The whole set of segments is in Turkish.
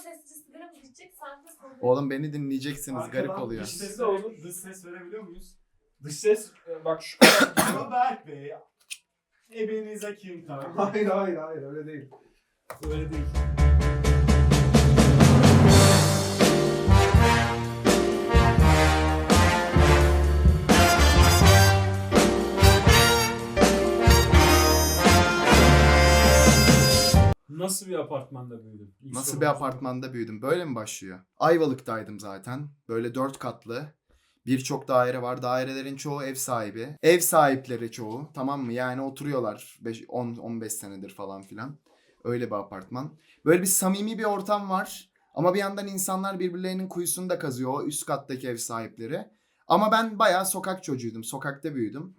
sesli sigara mı içecek? Sen de. Oğlum beni dinleyeceksiniz garip Arkadan oluyor. Dış ses de olur. Dış ses verebiliyor muyuz? Dış ses e, bak şu kadar Berk Bey. Ebenize kim tamam. Hayır hayır hayır öyle değil. Öyle değil. Nasıl bir apartmanda büyüdün? İlk Nasıl sorumuz bir bu. apartmanda büyüdüm? Böyle mi başlıyor? Ayvalık'taydım zaten. Böyle dört katlı. Birçok daire var. Dairelerin çoğu ev sahibi. Ev sahipleri çoğu. Tamam mı? Yani oturuyorlar 10-15 senedir falan filan. Öyle bir apartman. Böyle bir samimi bir ortam var. Ama bir yandan insanlar birbirlerinin kuyusunu da kazıyor. O üst kattaki ev sahipleri. Ama ben bayağı sokak çocuğuydum. Sokakta büyüdüm.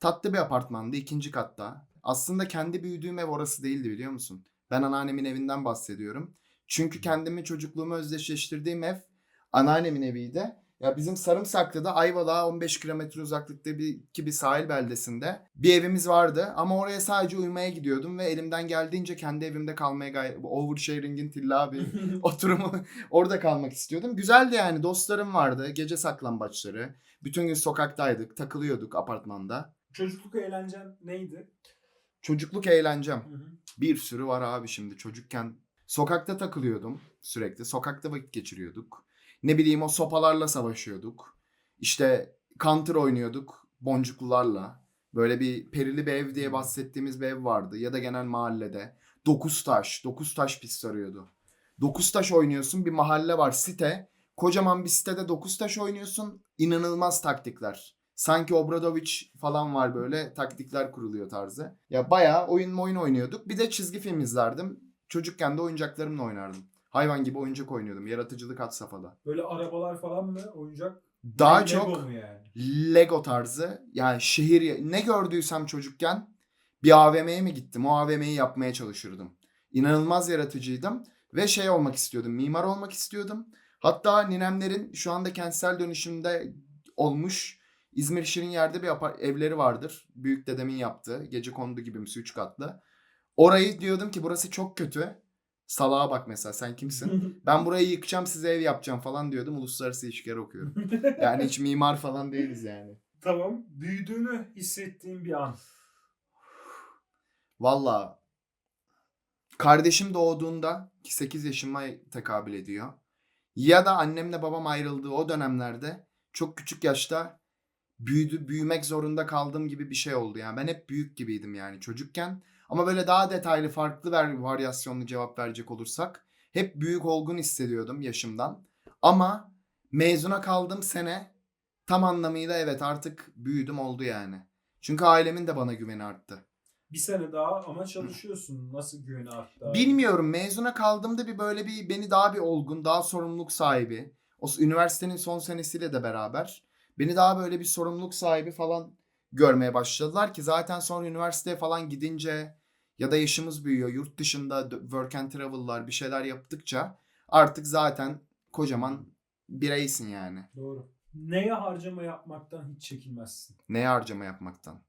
Tatlı bir apartmandı. ikinci katta. Aslında kendi büyüdüğüm ev orası değildi biliyor musun? Ben anneannemin evinden bahsediyorum. Çünkü kendimi çocukluğumu özdeşleştirdiğim ev anneannemin eviydi. Ya bizim Sarımsaklı'da Ayvalık'a 15 kilometre uzaklıkta bir, ki bir sahil beldesinde bir evimiz vardı. Ama oraya sadece uyumaya gidiyordum ve elimden geldiğince kendi evimde kalmaya gayret... Oversharing'in tilla bir oturumu orada kalmak istiyordum. Güzeldi yani dostlarım vardı. Gece saklambaçları. Bütün gün sokaktaydık, takılıyorduk apartmanda. Çocukluk eğlencen neydi? Çocukluk eğlencem. Hı hı. Bir sürü var abi şimdi çocukken. Sokakta takılıyordum sürekli. Sokakta vakit geçiriyorduk. Ne bileyim o sopalarla savaşıyorduk. İşte counter oynuyorduk boncuklularla. Böyle bir perili bir ev diye bahsettiğimiz bir ev vardı. Ya da genel mahallede. Dokuz taş. Dokuz taş pis sarıyordu. Dokuz taş oynuyorsun bir mahalle var site. Kocaman bir sitede dokuz taş oynuyorsun. İnanılmaz taktikler. Sanki Obradoviç falan var böyle taktikler kuruluyor tarzı. Ya bayağı oyun oyun oynuyorduk. Bir de çizgi film izlerdim. Çocukken de oyuncaklarımla oynardım. Hayvan gibi oyuncak oynuyordum. Yaratıcılık had safhada. Böyle arabalar falan mı? Oyuncak? Daha Lego çok mu yani? Lego tarzı. Yani şehir ne gördüysem çocukken bir AVM'ye mi gittim? O AVM'yi yapmaya çalışırdım. İnanılmaz yaratıcıydım ve şey olmak istiyordum. Mimar olmak istiyordum. Hatta ninemlerin şu anda kentsel dönüşümde olmuş İzmir Şirin yerde bir apar- evleri vardır. Büyük dedemin yaptığı. Gece kondu gibimsi 3 katlı. Orayı diyordum ki burası çok kötü. Salağa bak mesela sen kimsin? Ben burayı yıkacağım size ev yapacağım falan diyordum. Uluslararası ilişkiler okuyorum. Yani hiç mimar falan değiliz yani. tamam. Büyüdüğünü hissettiğin bir an. Valla kardeşim doğduğunda ki 8 yaşıma tekabül ediyor. Ya da annemle babam ayrıldığı o dönemlerde çok küçük yaşta büyüdü büyümek zorunda kaldığım gibi bir şey oldu yani. Ben hep büyük gibiydim yani çocukken. Ama böyle daha detaylı farklı ver, varyasyonlu cevap verecek olursak hep büyük olgun hissediyordum yaşımdan. Ama mezuna kaldığım sene tam anlamıyla evet artık büyüdüm oldu yani. Çünkü ailemin de bana güveni arttı. Bir sene daha ama çalışıyorsun. Nasıl güveni arttı? abi? Bilmiyorum mezuna kaldığımda bir böyle bir beni daha bir olgun, daha sorumluluk sahibi. O üniversitenin son senesiyle de beraber beni daha böyle bir sorumluluk sahibi falan görmeye başladılar ki zaten sonra üniversiteye falan gidince ya da yaşımız büyüyor, yurt dışında work and travel'lar bir şeyler yaptıkça artık zaten kocaman bireysin yani. Doğru. Neye harcama yapmaktan hiç çekinmezsin? Neye harcama yapmaktan?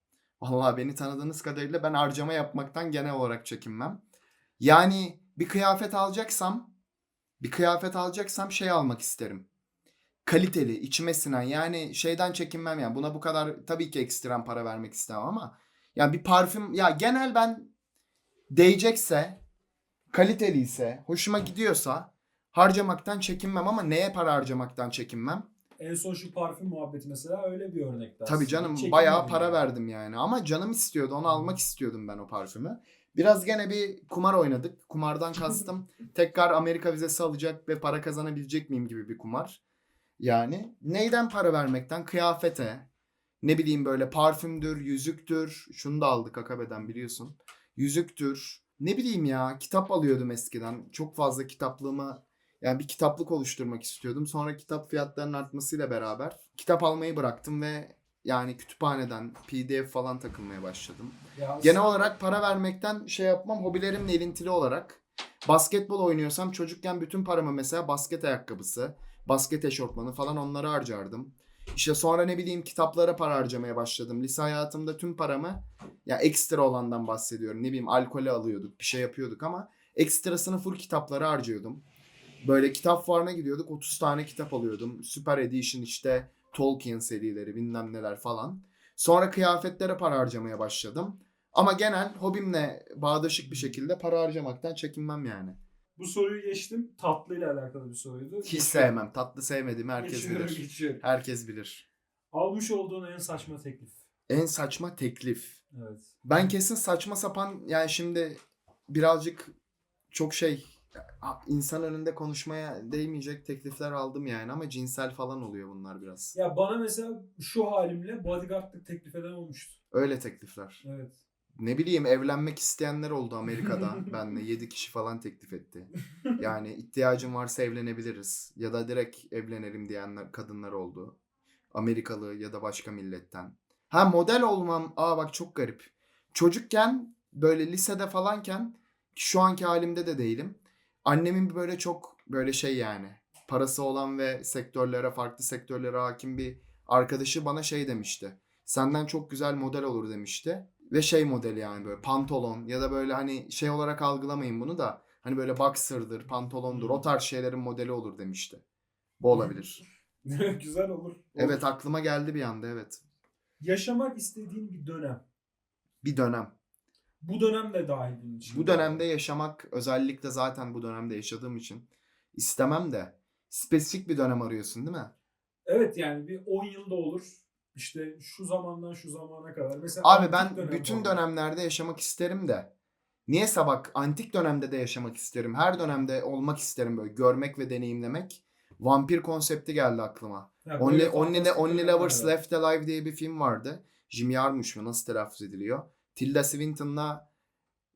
Vallahi beni tanıdığınız kadarıyla ben harcama yapmaktan genel olarak çekinmem. Yani bir kıyafet alacaksam, bir kıyafet alacaksam şey almak isterim. Kaliteli, içime sinen yani şeyden çekinmem yani buna bu kadar tabii ki ekstrem para vermek istemem ama yani bir parfüm ya genel ben değecekse, kaliteliyse, hoşuma gidiyorsa harcamaktan çekinmem ama neye para harcamaktan çekinmem? En son şu parfüm muhabbeti mesela öyle bir örnekti Tabii aslında. canım Çekinmedin bayağı para yani. verdim yani ama canım istiyordu onu almak istiyordum ben o parfümü. Biraz gene bir kumar oynadık. Kumardan kastım tekrar Amerika vizesi alacak ve para kazanabilecek miyim gibi bir kumar. Yani neyden para vermekten? Kıyafete, ne bileyim böyle parfümdür, yüzüktür. Şunu da aldık Akabe'den biliyorsun. Yüzüktür. Ne bileyim ya kitap alıyordum eskiden. Çok fazla kitaplığımı yani bir kitaplık oluşturmak istiyordum. Sonra kitap fiyatlarının artmasıyla beraber kitap almayı bıraktım ve yani kütüphaneden PDF falan takılmaya başladım. Ya Genel olarak para vermekten şey yapmam hobilerimle ilintili olarak. Basketbol oynuyorsam çocukken bütün paramı mesela basket ayakkabısı, basket eşofmanı falan onlara harcardım. İşte sonra ne bileyim kitaplara para harcamaya başladım. Lise hayatımda tüm paramı ya ekstra olandan bahsediyorum. Ne bileyim alkole alıyorduk, bir şey yapıyorduk ama ekstrasını full kitaplara harcıyordum. Böyle kitap fuarına gidiyorduk. 30 tane kitap alıyordum. Super Edition işte Tolkien serileri bilmem neler falan. Sonra kıyafetlere para harcamaya başladım. Ama genel hobimle bağdaşık bir şekilde para harcamaktan çekinmem yani. Bu soruyu geçtim. Tatlıyla alakalı bir soruydu. Hiç sevmem. Tatlı sevmediğimi herkes Geçiyorum, bilir. geçiyorum. Herkes bilir. Almış olduğun en saçma teklif. En saçma teklif. Evet. Ben kesin saçma sapan yani şimdi birazcık çok şey insan önünde konuşmaya değmeyecek teklifler aldım yani ama cinsel falan oluyor bunlar biraz. Ya bana mesela şu halimle bodyguardlık teklif eden olmuştu. Öyle teklifler. Evet. Ne bileyim evlenmek isteyenler oldu Amerika'da. Benle 7 kişi falan teklif etti. Yani ihtiyacın varsa evlenebiliriz. Ya da direkt evlenelim diyenler kadınlar oldu. Amerikalı ya da başka milletten. Ha model olmam. Aa bak çok garip. Çocukken böyle lisede falanken şu anki halimde de değilim. Annemin böyle çok böyle şey yani parası olan ve sektörlere farklı sektörlere hakim bir arkadaşı bana şey demişti. Senden çok güzel model olur demişti. Ve şey modeli yani böyle pantolon ya da böyle hani şey olarak algılamayın bunu da hani böyle boxer'dır, pantolondur o tarz şeylerin modeli olur demişti. Bu olabilir. Güzel olur. Evet aklıma geldi bir anda evet. Yaşamak istediğin bir dönem. Bir dönem. Bu dönem de dahil bunun için. Bu dönemde yaşamak özellikle zaten bu dönemde yaşadığım için istemem de spesifik bir dönem arıyorsun değil mi? Evet yani bir 10 yılda olur. İşte şu zamandan şu zamana kadar. Mesela Abi ben dönem bütün falan. dönemlerde yaşamak isterim de. Niyeyse bak antik dönemde de yaşamak isterim. Her dönemde olmak isterim böyle görmek ve deneyimlemek. Vampir konsepti geldi aklıma. Ya Only, Only, fantastik Only Lovers var. Left Alive diye bir film vardı. Jim Jarmusch mu nasıl telaffuz ediliyor? Tilda Swinton'la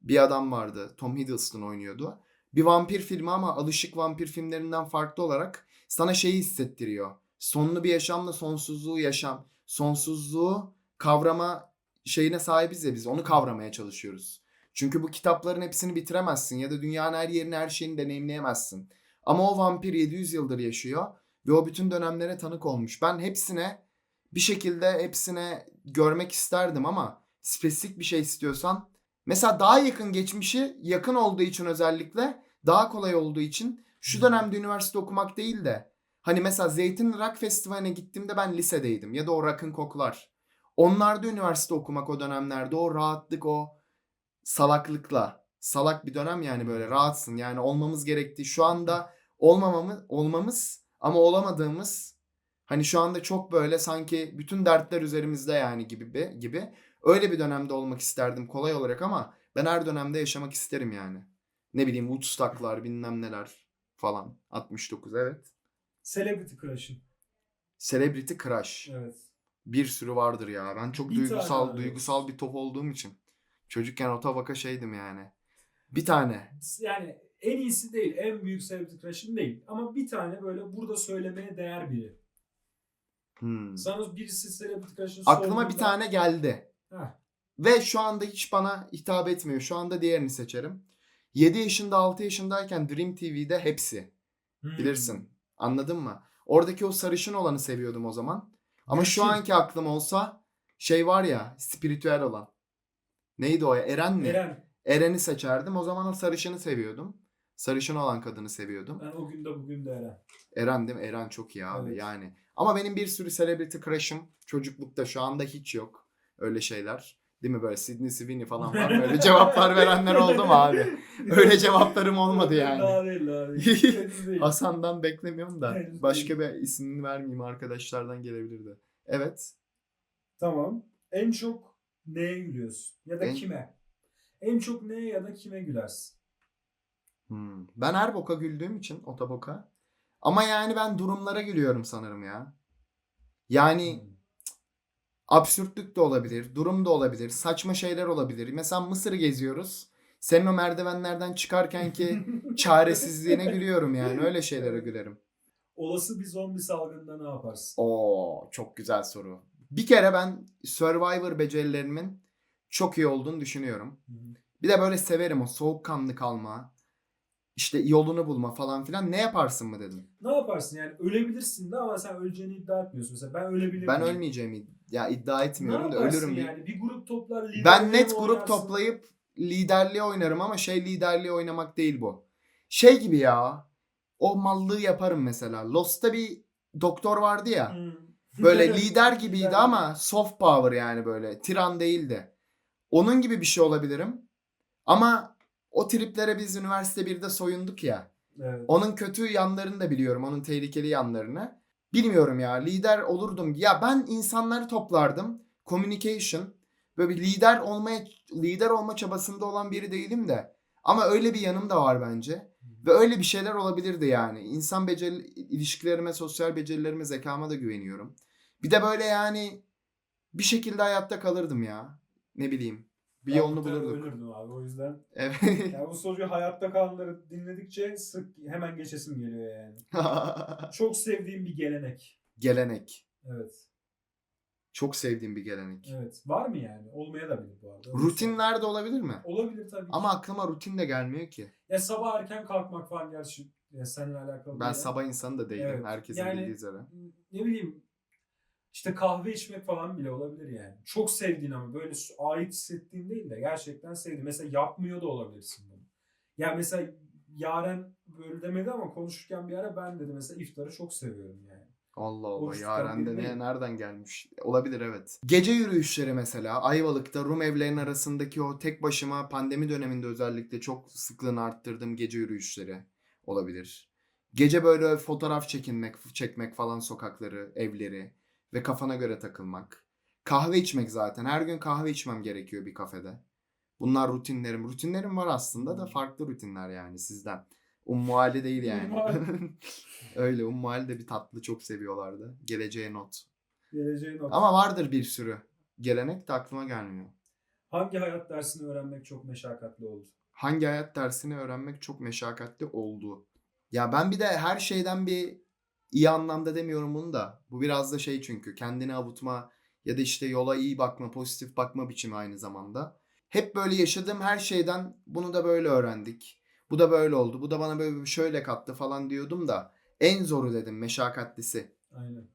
bir adam vardı. Tom Hiddleston oynuyordu. Bir vampir filmi ama alışık vampir filmlerinden farklı olarak sana şeyi hissettiriyor. Sonlu bir yaşamla sonsuzluğu yaşam. Sonsuzluğu kavrama şeyine sahibiz ya biz. Onu kavramaya çalışıyoruz. Çünkü bu kitapların hepsini bitiremezsin ya da dünyanın her yerini her şeyini deneyimleyemezsin. Ama o vampir 700 yıldır yaşıyor ve o bütün dönemlere tanık olmuş. Ben hepsine bir şekilde hepsine görmek isterdim ama spesifik bir şey istiyorsan mesela daha yakın geçmişi yakın olduğu için özellikle daha kolay olduğu için şu dönemde üniversite okumak değil de hani mesela Zeytin Rock Festivali'ne gittiğimde ben lisedeydim ya da o Rock'ın koklar. Onlarda üniversite okumak o dönemlerde o rahatlık o salaklıkla salak bir dönem yani böyle rahatsın yani olmamız gerektiği şu anda olmamamız olmamız ama olamadığımız hani şu anda çok böyle sanki bütün dertler üzerimizde yani gibi bir, gibi öyle bir dönemde olmak isterdim kolay olarak ama ben her dönemde yaşamak isterim yani. Ne bileyim Woodstock'lar bilmem neler falan 69 evet. Celebrity Crush'ın. Celebrity Crush. Evet. Bir sürü vardır ya. Ben çok Bir duygusal tane duygusal bir top olduğum için. Çocukken o tabaka şeydim yani. Bir tane. Yani en iyisi değil, en büyük Celebrity Crush'ın değil. Ama bir tane böyle burada söylemeye değer biri. Hmm. Sana birisi Celebrity Crush'ın Aklıma bir tane geldi. Heh. Ve şu anda hiç bana hitap etmiyor. Şu anda diğerini seçerim. 7 yaşında 6 yaşındayken Dream TV'de hepsi. Hmm. Bilirsin. Anladın mı? Oradaki o sarışın olanı seviyordum o zaman. Ama şu anki aklım olsa şey var ya spiritüel olan. Neydi o ya? Eren mi? Eren. Eren'i seçerdim. O zaman o sarışını seviyordum. Sarışın olan kadını seviyordum. Ben o günde bugün de Eren. Eren değil mi? Eren çok iyi abi Evet. yani. Ama benim bir sürü celebrity crush'ım çocuklukta şu anda hiç yok. Öyle şeyler. Değil mi böyle Sydney Sweeney falan var. Böyle cevaplar verenler oldu mu abi? Öyle cevaplarım olmadı yani. Daha değil değil. Hasan'dan beklemiyorum da başka bir ismini vermeyeyim arkadaşlardan gelebilirdi. Evet. Tamam. En çok neye gülüyorsun? Ya da En- kime? En çok neye ya da kime gülersin? Hmm. Ben her boka güldüğüm için otoboka. Ama yani ben durumlara gülüyorum sanırım ya. Yani Hmm. Absürtlük de olabilir, durum da olabilir, saçma şeyler olabilir. Mesela Mısır'ı geziyoruz. Senin o merdivenlerden çıkarken ki çaresizliğine gülüyorum yani. Öyle şeylere gülerim. Olası bir zombi salgınında ne yaparsın? Oo, çok güzel soru. Bir kere ben Survivor becerilerimin çok iyi olduğunu düşünüyorum. Bir de böyle severim o soğukkanlı kalma. İşte yolunu bulma falan filan. Ne yaparsın mı dedim. Ne yaparsın yani ölebilirsin de ama sen öleceğini iddia etmiyorsun. Mesela ben ölebilirim. Ben ölmeyeceğimi ya iddia Ne etmiyorum da ölürüm. diye. yani? Bir grup toplar Ben net grup oynarsın? toplayıp liderliğe oynarım ama şey liderliğe oynamak değil bu. Şey gibi ya. o mallığı yaparım mesela. Lost'ta bir doktor vardı ya. Hmm. Böyle lider gibiydi ama soft power yani böyle. Tiran değildi. Onun gibi bir şey olabilirim. Ama o triplere biz üniversite 1'de soyunduk ya. Evet. Onun kötü yanlarını da biliyorum. Onun tehlikeli yanlarını. Bilmiyorum ya. Lider olurdum. Ya ben insanları toplardım. Communication. Böyle bir lider olmaya lider olma çabasında olan biri değilim de. Ama öyle bir yanım da var bence. Ve öyle bir şeyler olabilirdi yani. İnsan beceri, ilişkilerime, sosyal becerilerime, zekama da güveniyorum. Bir de böyle yani bir şekilde hayatta kalırdım ya. Ne bileyim. Bir Ben yolunu bulurduk. Ölürdüm abi o yüzden. Evet. Yani bu soruyu hayatta kalanları dinledikçe sık hemen geçesim geliyor yani. Çok sevdiğim bir gelenek. gelenek. Evet. Çok sevdiğim bir gelenek. Evet. Var mı yani? Olmaya da bilir bu arada. Rutinler de olabilir mi? Olabilir tabii ki. Ama aklıma rutin de gelmiyor ki. Ya sabah erken kalkmak falan gerçi ya seninle alakalı Ben değil. sabah insanı da değilim. Evet. Herkesin Yani- bildiği üzere. ne bileyim işte kahve içmek falan bile olabilir yani. Çok sevdiğin ama böyle ait hissettiğin değil de gerçekten sevdiğin. Mesela yapmıyor da olabilirsin bunu. Ya mesela Yaren böyle demedi ama konuşurken bir ara ben dedi mesela iftarı çok seviyorum yani. Allah Allah. Oruç Yaren de ne, nereden gelmiş? Olabilir evet. Gece yürüyüşleri mesela. Ayvalık'ta Rum evlerinin arasındaki o tek başıma pandemi döneminde özellikle çok sıklığını arttırdığım gece yürüyüşleri olabilir. Gece böyle fotoğraf çekinmek, çekmek falan sokakları, evleri ve kafana göre takılmak. Kahve içmek zaten. Her gün kahve içmem gerekiyor bir kafede. Bunlar rutinlerim. Rutinlerim var aslında da farklı rutinler yani sizden. Ummuhali değil yani. Öyle Ummuhali de bir tatlı çok seviyorlardı. Geleceğe not. Geleceğin o. Ama vardır bir sürü. Gelenek de aklıma gelmiyor. Hangi hayat dersini öğrenmek çok meşakkatli oldu? Hangi hayat dersini öğrenmek çok meşakkatli oldu. Ya ben bir de her şeyden bir iyi anlamda demiyorum bunu da. Bu biraz da şey çünkü kendini avutma ya da işte yola iyi bakma, pozitif bakma biçimi aynı zamanda. Hep böyle yaşadığım her şeyden bunu da böyle öğrendik. Bu da böyle oldu. Bu da bana böyle şöyle kattı falan diyordum da en zoru dedim meşakkatlisi. Aynen.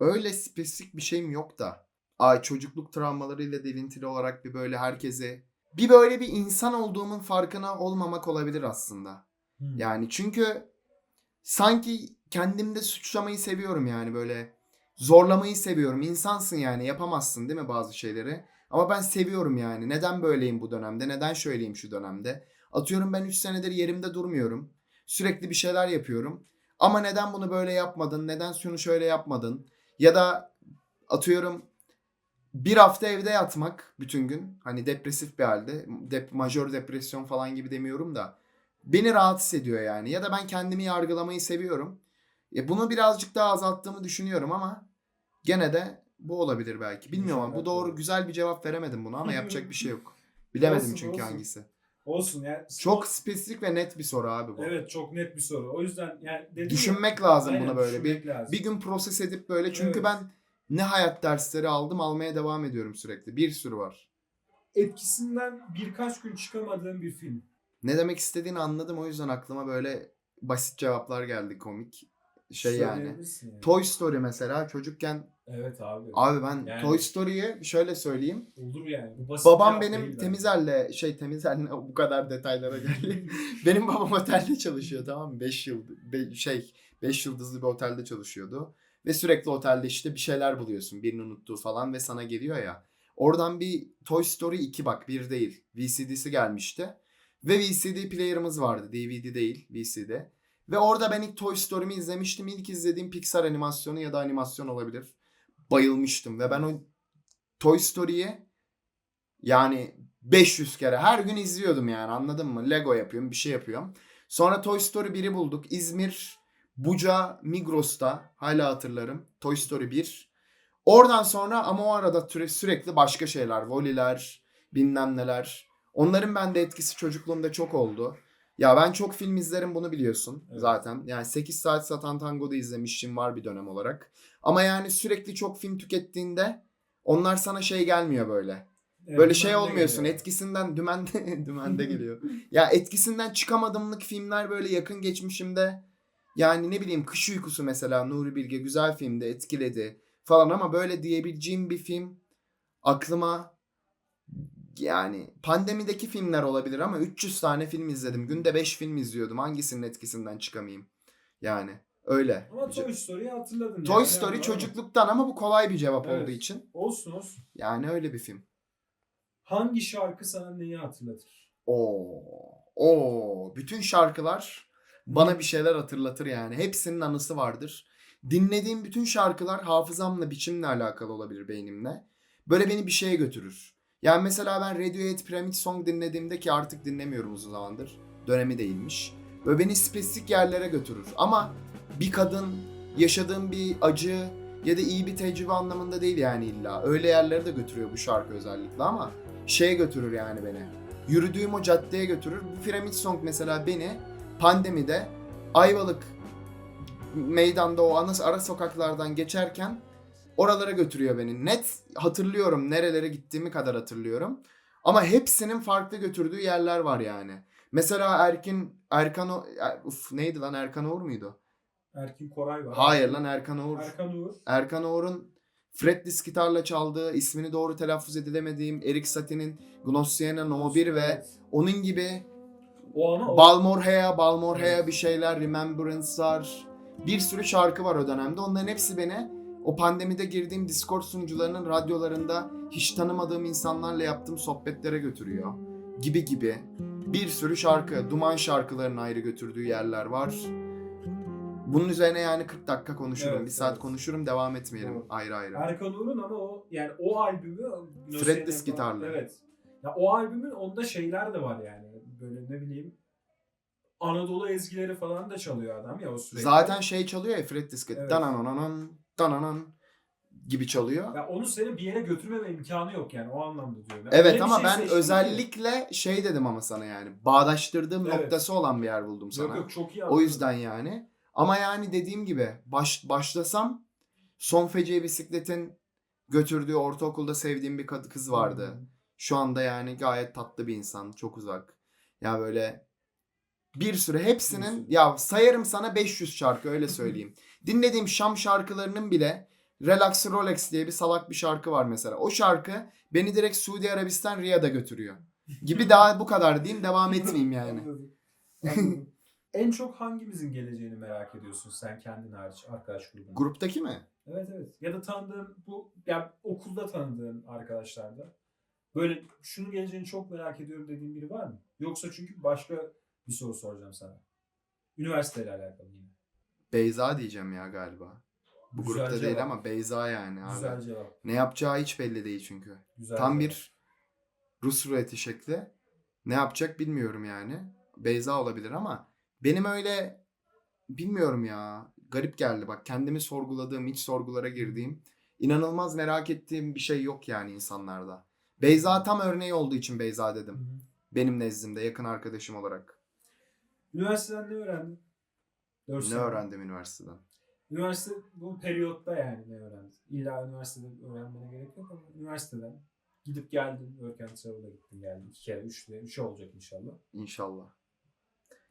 Öyle spesifik bir şeyim yok da. Ay çocukluk travmalarıyla delintili olarak bir böyle herkese bir böyle bir insan olduğumun farkına olmamak olabilir aslında. Hmm. Yani çünkü sanki kendimde suçlamayı seviyorum yani böyle zorlamayı seviyorum. İnsansın yani yapamazsın değil mi bazı şeyleri? Ama ben seviyorum yani. Neden böyleyim bu dönemde? Neden şöyleyim şu dönemde? Atıyorum ben 3 senedir yerimde durmuyorum. Sürekli bir şeyler yapıyorum. Ama neden bunu böyle yapmadın? Neden şunu şöyle yapmadın? Ya da atıyorum bir hafta evde yatmak bütün gün. Hani depresif bir halde. Dep majör depresyon falan gibi demiyorum da. Beni rahatsız ediyor yani. Ya da ben kendimi yargılamayı seviyorum. E bunu birazcık daha azalttığımı düşünüyorum ama gene de bu olabilir belki. Bilmiyorum ama bu doğru güzel bir cevap veremedim buna ama yapacak bir şey yok. Bilemedim Olsun, çünkü olsun. hangisi. Olsun yani. Çok spesifik ve net bir soru abi bu. Evet çok net bir soru. O yüzden yani dedim ya- Düşünmek lazım Aynen, buna böyle. Bir, düşünmek lazım. bir gün proses edip böyle çünkü Evet. ben ne hayat dersleri aldım almaya devam ediyorum sürekli. Bir sürü var. etkisinden birkaç gün çıkamadığım bir film. Ne demek istediğini anladım o yüzden aklıma böyle basit cevaplar geldi komik. Şey yani. Yani. Toy Story mesela çocukken Evet abi. abi ben Yani- Toy Story'yi şöyle söyleyeyim. Olur yani. Bu basit Babam benim değil temizelle şey temizelle bu kadar detaylara geldi. benim babam otelde çalışıyor tamam mı? 5 yıl be- şey 5 yıldızlı bir otelde çalışıyordu. Ve sürekli otelde işte bir şeyler buluyorsun. Birini unuttuğu falan ve sana geliyor ya. Oradan bir Toy Story 2 bak bir değil. VCD'si gelmişti. Ve VCD player'ımız vardı. DVD değil VCD. Ve orada ben ilk Toy Story'mi izlemiştim. İlk izlediğim Pixar animasyonu ya da animasyon olabilir. Bayılmıştım ve ben o Toy Story'yi yani 500 kere her gün izliyordum yani anladın mı? Lego yapıyorum bir şey yapıyorum. Sonra Toy Story 1'i bulduk. İzmir, Buca, Migros'ta hala hatırlarım. Toy Story 1. Oradan sonra ama o arada sürekli başka şeyler. Voliler, bilmem neler. Onların bende etkisi çocukluğumda çok oldu. Ya ben çok film izlerim bunu biliyorsun Evet. zaten. Yani 8 saat Satan Tango'da izlemişim var bir dönem olarak. Ama yani sürekli çok film tükettiğinde onlar sana şey gelmiyor böyle. Evet, Böyle şey olmuyorsun. geliyor. Etkisinden dümende dümende geliyor. Ya etkisinden çıkamadımlık filmler böyle yakın geçmişimde yani ne bileyim Kış Uykusu mesela Nuri Bilge güzel filmdi, etkiledi falan ama böyle diyebileceğim bir film aklıma yani pandemideki filmler olabilir ama 300 tane film izledim. Günde 5 film izliyordum. Hangisinin etkisinden çıkamayayım? Yani öyle. Ama Toy Story'yi hatırladın. Toy yani. Story çocukluktan ama bu kolay bir cevap Evet. olduğu için. Olsun olsun. Yani öyle bir film. Hangi şarkı sana neyi hatırlatır? Oo. Oo. Bütün şarkılar bana bir şeyler hatırlatır yani. Hepsinin anısı vardır. Dinlediğim bütün şarkılar hafızamla, biçimle alakalı olabilir beynimle. Böyle beni bir şeye götürür. Yani mesela ben Radiohead Pyramid Song dinlediğimde ki artık dinlemiyorum uzun zamandır. Dönemi değilmiş. Böyle beni spesifik yerlere götürür. Ama bir kadın, yaşadığım bir acı ya da iyi bir tecrübe anlamında değil yani illa. Öyle yerlere de götürüyor bu şarkı özellikle ama şeye götürür yani beni. Yürüdüğüm o caddeye götürür. Bu Pyramid Song mesela beni pandemide Ayvalık meydanda o ana, ara sokaklardan geçerken oralara götürüyor beni. Net hatırlıyorum nerelere gittiğimi kadar hatırlıyorum. Ama hepsinin farklı götürdüğü yerler var yani. Mesela Erkin Erkan O- uf neydi lan Erkan Oğur muydu? Erkin Koray var. Hayır lan Erkan Oğur. Erkan Uğur. Erkan Oğur'un fretless gitarla çaldığı, ismini doğru telaffuz edilemediğim Erik Satie'nin Gnossiena No 1 ve onun gibi o ama o. Balmorhea, Balmorhea Evet. bir şeyler, Remembrance'lar, bir sürü şarkı var o dönemde. Onların hepsi beni o pandemide girdiğim Discord sunucularının radyolarında hiç tanımadığım insanlarla yaptığım sohbetlere götürüyor. Gibi gibi. Bir sürü şarkı, Duman şarkılarının ayrı götürdüğü yerler var. Bunun üzerine yani 40 dakika konuşurum. Evet, bir saat evet. konuşurum devam etmeyelim Doğru. ayrı ayrı. Erkan Uğur'un ama o yani o albümü Fretless gitarlı. Evet. Ya o albümün onda şeyler de var yani. Böyle ne bileyim Anadolu ezgileri falan da çalıyor adam ya o sürekli. Zaten şey çalıyor ya Fred Disket. Evet. Danananan, dananan gibi çalıyor. ya onu seni bir yere götürmeme imkanı yok yani o anlamda diyorum. Yani Evet ama şey ben özellikle şey dedim ama sana yani bağdaştırdığım Evet. noktası olan bir yer buldum sana. Yok yok çok iyi o anladım. yüzden yani. Ama yani dediğim gibi baş, başlasam Son Feci Bisiklet'in götürdüğü ortaokulda sevdiğim bir kız vardı. Hı. Şu anda yani gayet tatlı bir insan. Çok uzak. Ya böyle bir sürü hepsinin ya sayarım sana 500 şarkı öyle söyleyeyim. Dinlediğim Şam şarkılarının bile Relax Rolex diye bir salak bir şarkı var mesela. O şarkı beni direkt Suudi Arabistan Riyad'a götürüyor. Gibi daha bu kadar diyeyim devam etmeyeyim yani. Anladım. Anladım. en çok hangimizin geleceğini merak ediyorsun sen kendin hariç arkadaş grubunda? Gruptaki mi? Evet evet. Ya da tanıdığın bu ya okulda tanıdığın arkadaşlarda böyle şunun geleceğini çok merak ediyorum dediğin biri var mı? Yoksa çünkü başka bir soru soracağım sana. Üniversiteyle alakalı yine. Beyza diyeceğim ya galiba. Bu Güzel grupta değil cevap. ama Beyza yani abi. Güzel cevap. Ne yapacağı hiç belli değil çünkü. Güzel Tam cevap. bir Rus ruleti şekli. Ne yapacak bilmiyorum yani. Beyza olabilir ama benim öyle bilmiyorum ya. Garip geldi bak kendimi sorguladığım, iç sorgulara girdiğim, inanılmaz merak ettiğim bir şey yok yani insanlarda. Beyza tam örneği olduğu için Beyza Hı dedim. hı. Benim nezdimde yakın arkadaşım olarak. Üniversiteden ne öğrendin? Dört Ne sene. öğrendim üniversiteden? Üniversite bu periyotta yani ne öğrendin? İlla üniversitede öğrenmene gerek yok ama üniversiteden gidip geldin. Work and Travel'a gittin geldin. İki kere, üç, kere, üç olacak inşallah. İnşallah.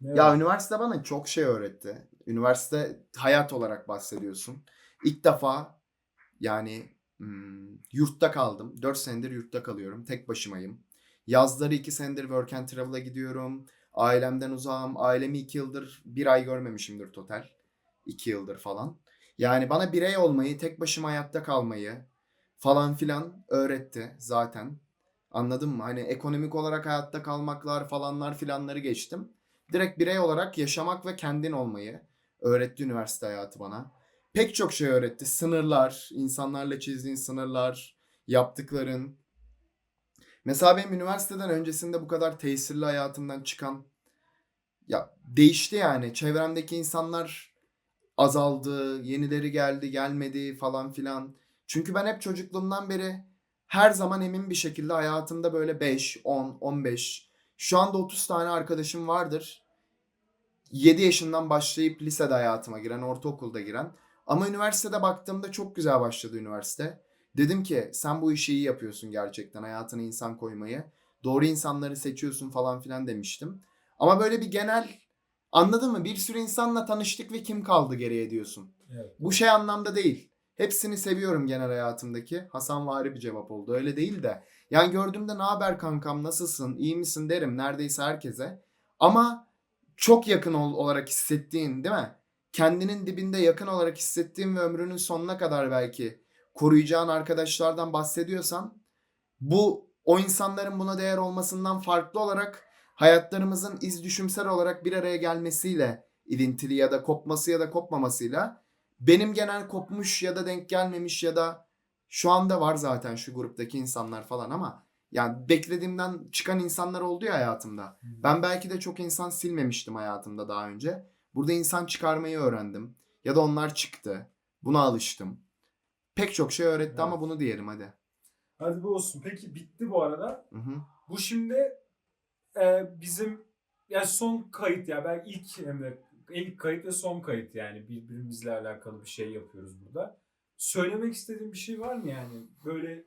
Ne Ya öğrendin? üniversite bana çok şey öğretti. Üniversite hayat olarak bahsediyorsun. İlk defa yani hmm, yurtta kaldım. 4 senedir yurtta kalıyorum. Tek başımayım. Yazları 2 senedir work and travel'a gidiyorum. Ailemden uzağım. Ailemi 2 yıldır bir ay görmemişimdir total. 2 yıldır falan. Yani bana birey olmayı, tek başıma hayatta kalmayı falan filan öğretti zaten. Anladın mı? Hani ekonomik olarak hayatta kalmaklar falanlar filanları geçtim direkt birey olarak yaşamak ve kendin olmayı öğretti üniversite hayatı bana. Pek çok şey öğretti. Sınırlar, insanlarla çizdiğin sınırlar, yaptıkların. Mesela benim üniversiteden öncesinde bu kadar tesirli hayatımdan çıkan ya değişti yani. Çevremdeki insanlar azaldı, yenileri geldi, gelmedi falan filan. Çünkü ben hep çocukluğumdan beri her zaman emin bir şekilde hayatımda böyle 5, 10, 15 şu anda 30 tane arkadaşım vardır. 7 yaşından başlayıp lisede hayatıma giren, ortaokulda giren. Ama üniversitede baktığımda çok güzel başladı üniversite. Dedim ki sen bu işi iyi yapıyorsun gerçekten hayatına insan koymayı. Doğru insanları seçiyorsun falan filan demiştim. Ama böyle bir genel anladın mı? Bir sürü insanla tanıştık ve kim kaldı geriye diyorsun. Evet. Bu şey anlamda değil. Hepsini seviyorum genel hayatımdaki. Hasan vari bir cevap oldu. Öyle değil de. Yani gördüğümde ne haber kankam nasılsın iyi misin derim neredeyse herkese. Ama çok yakın ol- olarak hissettiğin değil mi? kendinin dibinde yakın olarak hissettiğin ve ömrünün sonuna kadar belki koruyacağın arkadaşlardan bahsediyorsan bu o insanların buna değer olmasından farklı olarak hayatlarımızın iz düşümsel olarak bir araya gelmesiyle ilintili ya da kopması ya da kopmamasıyla benim genel kopmuş ya da denk gelmemiş ya da şu anda var zaten şu gruptaki insanlar falan ama yani beklediğimden çıkan insanlar oldu ya hayatımda. Ben belki de çok insan silmemiştim hayatımda daha önce. Burada insan çıkarmayı öğrendim. Ya da onlar çıktı. Buna alıştım. Pek çok şey öğretti Evet. ama bunu diyelim hadi. Hadi bu olsun. Peki bitti bu arada. Hı hı. Bu şimdi e, bizim yani son kayıt ya ben ilk hem de ilk kayıt ve son kayıt yani birbirimizle alakalı bir şey yapıyoruz burada. Söylemek istediğin bir şey var mı yani? Böyle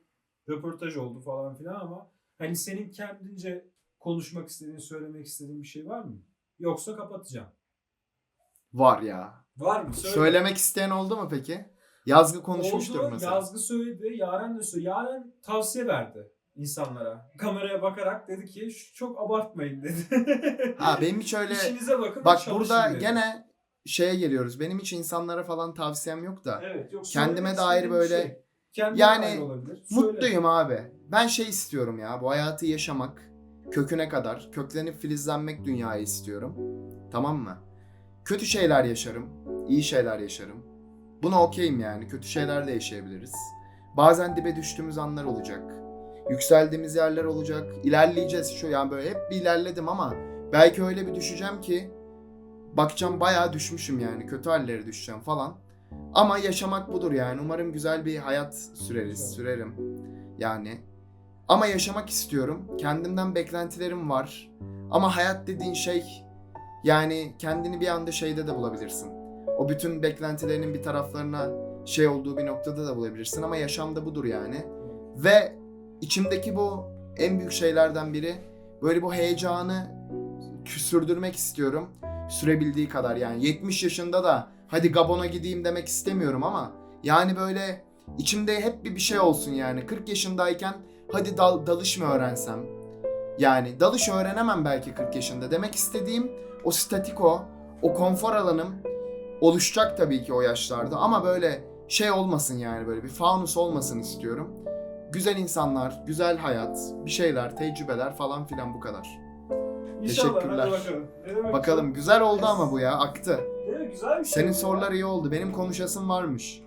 röportaj oldu falan filan ama hani senin kendince konuşmak istediğin, söylemek istediğin bir şey var mı? Yoksa kapatacağım. Var ya. Var mı? Söyle. Söylemek isteyen oldu mu peki? Yazgı konuşmuştur Oldu, mesela. Yazgı söyledi, Yaren de söyledi. Yaren tavsiye verdi insanlara. Kameraya bakarak dedi ki "Şu çok abartmayın dedi. Ha benim hiç öyle İşinize bakın. bak burada dedi. gene şeye geliyoruz. Benim hiç insanlara falan tavsiyem yok da. Evet, yok, Kendime dair böyle- şey. Kendine Yani. Mutluyum abi. Ben şey istiyorum ya. Bu hayatı yaşamak köküne kadar. Köklenip filizlenmek dünyayı istiyorum. Tamam mı? Kötü şeyler yaşarım. iyi şeyler yaşarım. Buna okeyim yani. Kötü şeyler de yaşayabiliriz. Bazen dibe düştüğümüz anlar olacak. Yükseldiğimiz yerler olacak. İlerleyeceğiz şu yani böyle hep bir ilerledim ama belki öyle bir düşeceğim ki bakacağım bayağı düşmüşüm yani. Kötü hallere düşeceğim falan. Ama yaşamak budur yani. Umarım güzel bir hayat süreriz, sürerim. Yani. Ama yaşamak istiyorum. Kendimden beklentilerim var. Ama hayat dediğin şey yani kendini bir anda şeyde de bulabilirsin. O bütün beklentilerinin bir taraflarına şey olduğu bir noktada da bulabilirsin ama yaşamda budur yani. Ve içimdeki bu en büyük şeylerden biri böyle bu heyecanı sürdürmek istiyorum. Sürebildiği kadar yani 70 yaşında da hadi Gabon'a gideyim demek istemiyorum ama yani böyle içimde hep bir bir şey olsun yani 40 yaşındayken hadi dal, dalış mı öğrensem? Yani dalış öğrenemem belki 40 yaşında. Demek istediğim o statiko, o konfor alanım oluşacak tabii ki o yaşlarda ama böyle şey olmasın yani böyle bir fanus olmasın istiyorum. Güzel insanlar, güzel hayat, bir şeyler, tecrübeler falan filan bu kadar. İnşallah, Teşekkürler. Bakalım. Ne demek Bakalım güzel oldu ama bu ya aktı. Değil mi? Güzel bir şey. Senin bu ya. sorular iyi oldu. Benim konuşasım varmış.